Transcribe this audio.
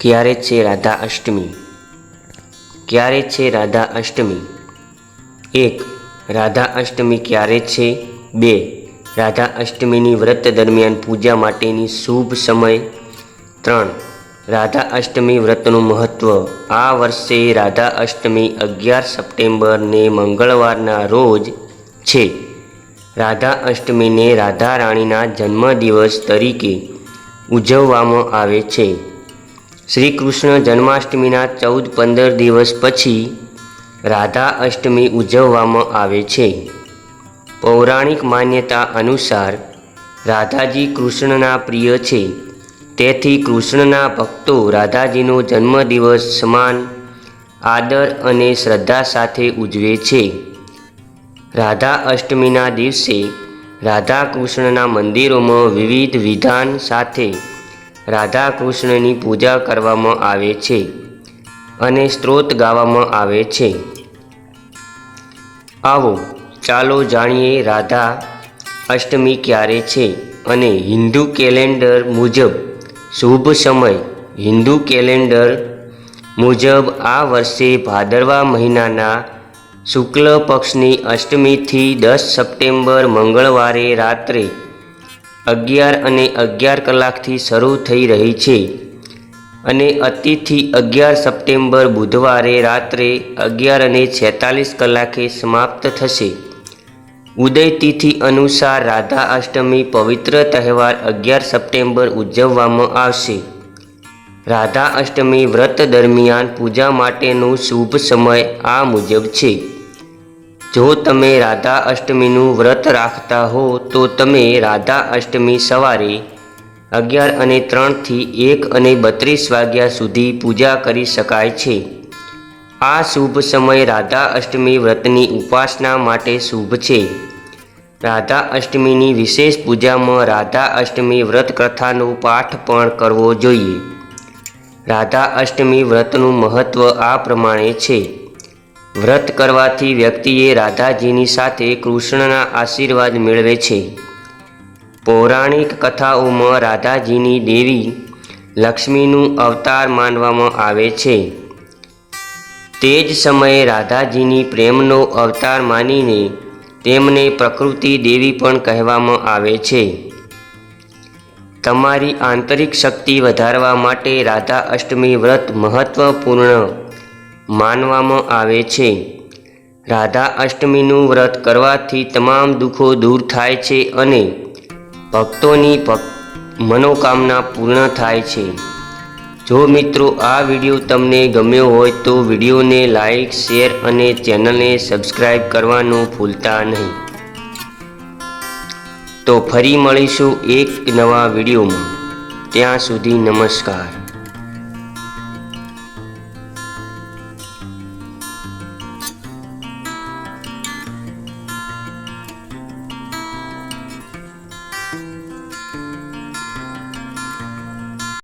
ક્યારે છે રાધા અષ્ટમી? ક્યારે છે રાધા અષ્ટમી? એક, રાધા અષ્ટમી ક્યારે છે? બે, રાધા અષ્ટમીની વ્રત દરમિયાન પૂજા માટેની શુભ સમય. ત્રણ, રાધા અષ્ટમી વ્રતનું મહત્ત્વ આ વર્ષે રાધા અષ્ટમી અગિયાર સપ્ટેમ્બરને મંગળવારના રોજ છે. રાધા અષ્ટમીને રાધા રાણીના જન્મદિવસ તરીકે ઉજવવામાં આવે છે. શ્રી કૃષ્ણ જન્માષ્ટમીના ચૌદ પંદર દિવસ પછી રાધા અષ્ટમી ઉજવવામાં આવે છે. પૌરાણિક માન્યતા અનુસાર રાધાજી કૃષ્ણના પ્રિય છે. તેથી કૃષ્ણના ભક્તો રાધાજીનો જન્મદિવસ સમાન આદર અને શ્રદ્ધા સાથે ઉજવે છે. રાધા અષ્ટમીના દિવસે રાધા કૃષ્ણના મંદિરોમાં વિવિધ વિધાન સાથે રાધા કૃષ્ણની પૂજા કરવામાં આવે છે અને સ્ત્રોત ગાવામાં આવે છે. આવો, ચાલો જાણીએ રાધા અષ્ટમી ક્યારે છે અને હિન્દુ કેલેન્ડર મુજબ શુભ સમય હિન્દુ કેલેન્ડર મુજબ આ વર્ષે ભાદરવા મહિનાના શુક્લ પક્ષની અષ્ટમીથી દસ સપ્ટેમ્બર મંગળવારે રાત્રે અગિયાર અને અગિયાર કલાકથી શરૂ થઈ રહી છે. અને અતિથિ અગિયાર સપ્ટેમ્બર બુધવારે રાત્રે અગિયાર અને છેતાલીસ કલાકે સમાપ્ત થશે. ઉદય તિથિ અનુસાર રાધા અષ્ટમી પવિત્ર તહેવાર અગિયાર સપ્ટેમ્બર ઉજવવામાં આવશે. રાધા અષ્ટમી વ્રત દરમિયાન પૂજા માટેનો શુભ સમય આ મુજબ છે. જો તમે રાધા અષ્ટમીનું વ્રત રાખતા હો, તો તમે રાધા અષ્ટમી સવારે અગિયાર અને ત્રણથી એક અને બત્રીસ વાગ્યા સુધી પૂજા કરી શકાય છે. આ શુભ સમય રાધા અષ્ટમી વ્રતની ઉપાસના માટે શુભ છે. રાધા અષ્ટમીની વિશેષ પૂજામાં રાધા અષ્ટમી વ્રત કથાનો પાઠ પણ કરવો જોઈએ. રાધા અષ્ટમી વ્રતનું મહત્ત્વ આ પ્રમાણે છે. વ્રત કરવાથી વ્યક્તિએ રાધાજીની સાથે કૃષ્ણના આશીર્વાદ મેળવે છે. પૌરાણિક કથાઓમાં રાધાજીની દેવી લક્ષ્મીનું અવતાર માનવામાં આવે છે. તે જ સમયે રાધાજીની પ્રેમનો અવતાર માનીને તેમને પ્રકૃતિ દેવી પણ કહેવામાં આવે છે. તમારી આંતરિક શક્તિ વધારવા માટે રાધા અષ્ટમી વ્રત મહત્વપૂર્ણ માનવામાં આવે છે. રાધા અષ્ટમીનું વ્રત કરવાથી તમામ દુઃખો દૂર થાય છે અને ભક્તોની ભક, મનોકામના પૂર્ણ થાય છે. જો મિત્રો આ વીડિયો તમને ગમ્યો હોય તો વિડીયોને લાઈક, શેર અને ચેનલને સબસ્ક્રાઈબ કરવાનું ભૂલતા નહીં. તો ફરી મળીશું એક નવા વિડીયોમાં. ત્યાં સુધી નમસ્કાર.